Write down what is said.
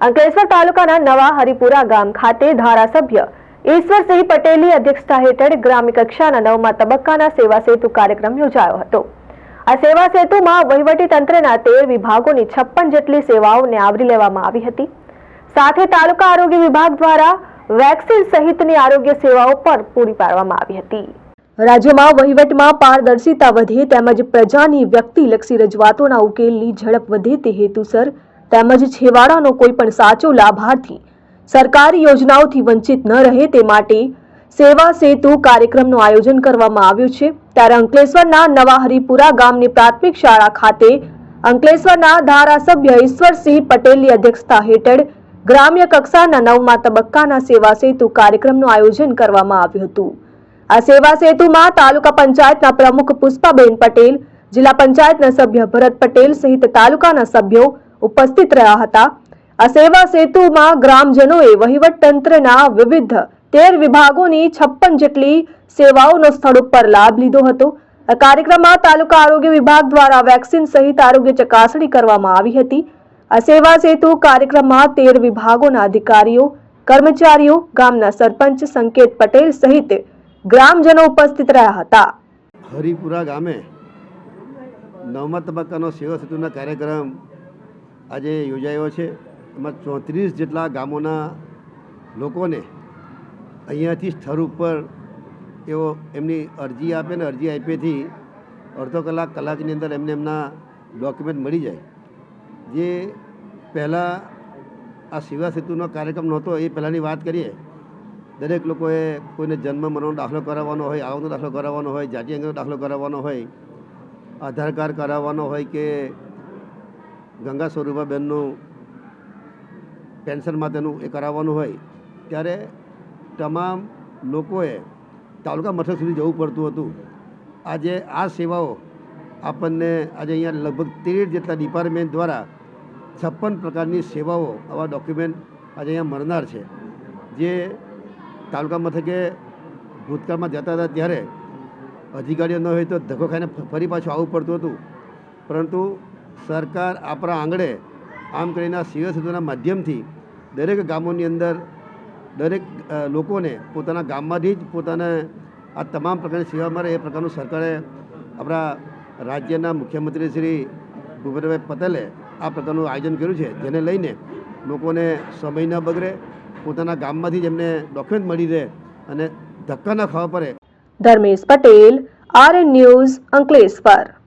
અંકલેશ્વર તાલુકાના નવા હરિપુરા ગામ ખાતે ધારાસભ્ય ઈશ્વરસિંહ પટેલની અધ્યક્ષતા હેઠળ ગ્રામ્ય કક્ષાના નવમા તબક્કાના સેવા સેતુ કાર્યક્રમ યોજાયો હતો. આ સેવા સેતુમાં વહીવટી તંત્રના તેર વિભાગોની છપ્પન જેટલી સેવાઓને આવરી લેવામાં આવી હતી. સાથે તાલુકા આરોગ્ય વિભાગ દ્વારા વેક્સિન સહિતની આરોગ્ય સેવાઓ પણ પૂરી પાડવામાં આવી હતી. રાજ્યમાં વહીવટમાં પારદર્શિતા વધે તેમજ પ્રજાની વ્યક્તિલક્ષી રજૂઆતોના ઉકેલની ઝડપ વધે તે હેતુસર તેમજ છેવાડાનો કોઈ પણ સાચો લાભાર્થી સરકારી યોજનાઓથી વંચિત ન રહે તે માટે સેવા સેતુ કાર્યક્રમનું આયોજન કરવામાં આવ્યું છે. ત્યારે અંકલેશ્વરના નવા હરિપુરા ગામની પ્રાથમિક શાળા ખાતે અંકલેશ્વરના ધારાસભ્ય ઈશ્વરસિંહ પટેલની અધ્યક્ષતા હેઠળ ગ્રામ્ય કક્ષાના નવમા તબક્કાના સેવા સેતુ કાર્યક્રમનું આયોજન કરવામાં આવ્યું હતું. આ સેવા સેતુમાં તાલુકા પંચાયતના પ્રમુખ પુષ્પાબેન પટેલ, જિલ્લા પંચાયતના સભ્ય ભરત પટેલ સહિત તાલુકાના સભ્યો ઉપસ્થિત રહ્યા હતા. આ સેવા સેતુમાં ગ્રામજનોએ વહીવટ તંત્રના વિવિધ તેર વિભાગોની છપ્પન જેટલી સેવાઓનો સ્થળ ઉપર લાભ લીધો હતો. આ કાર્યક્રમમાં તાલુકા આરોગ્ય વિભાગ દ્વારા વેક્સિન સહિત આરોગ્ય ચકાસણી કરવામાં આવી હતી. આ સેવા સેતુ કાર્યક્રમમાં તેર વિભાગોના અધિકારીઓ, કર્મચારીઓ, ગામના સરપંચ સંકેત પટેલ સહિત ગ્રામજનો ઉપસ્થિત રહ્યા હતા. હરિપુરા ગામે નવમા તબક્કાનો સેવા સેતુના કાર્યક્રમ આજે યોજાયો છે. એમાં ચોત્રીસ જેટલા ગામોના લોકોને અહીંયાથી સ્થળ ઉપર એઓ એમની અરજી આપે ને અરજી આપેથી અડધો કલાક કલાકની અંદર એમને એમના ડોક્યુમેન્ટ મળી જાય. જે પહેલાં આ સેવા સેતુનો કાર્યક્રમ નહોતો, એ પહેલાંની વાત કરીએ. દરેક લોકોએ કોઈને જન્મ, મરણનો દાખલો કરાવવાનો હોય, આવકનો દાખલો કરાવવાનો હોય, જાતિ અંગનો દાખલો કરાવવાનો હોય, આધાર કાર્ડ કરાવવાનો હોય કે ગંગા સ્વરૂપાબેનનું પેન્શન માટેનું એ કરાવવાનું હોય, ત્યારે તમામ લોકોએ તાલુકા મથક સુધી જવું પડતું હતું. આજે આ સેવાઓ આપણને આજે અહીંયા લગભગ તેર જેટલા ડિપાર્ટમેન્ટ દ્વારા છપ્પન પ્રકારની સેવાઓ, આવા ડોક્યુમેન્ટ આજે અહીંયા મળનાર છે. જે તાલુકા મથકે ભૂતકાળમાં જતા હતા ત્યારે અધિકારીઓ ન હોય તો ધક્કો ખાઈને ફરી પાછું આવવું પડતું હતું. પરંતુ સરકાર આપણા આંગણે આમ કરીને આ સેવા સેતુના માધ્યમથી દરેક ગામોની અંદર દરેક લોકોને પોતાના ગામમાંથી જ પોતાને આ તમામ પ્રકારની સેવા મળે એ પ્રકારનું સરકારે આપણા રાજ્યના મુખ્યમંત્રી શ્રી ભૂપેન્દ્રભાઈ પટેલે આ પ્રકારનું આયોજન કર્યું છે, જેને લઈને લોકોને સમય ન બગડે, પોતાના ગામમાંથી જ એમને ડોક્યુમેન્ટ મળી રહે અને ધક્કા ન ખાવા પડે. Dharmesh Patel R news Ankleshwar.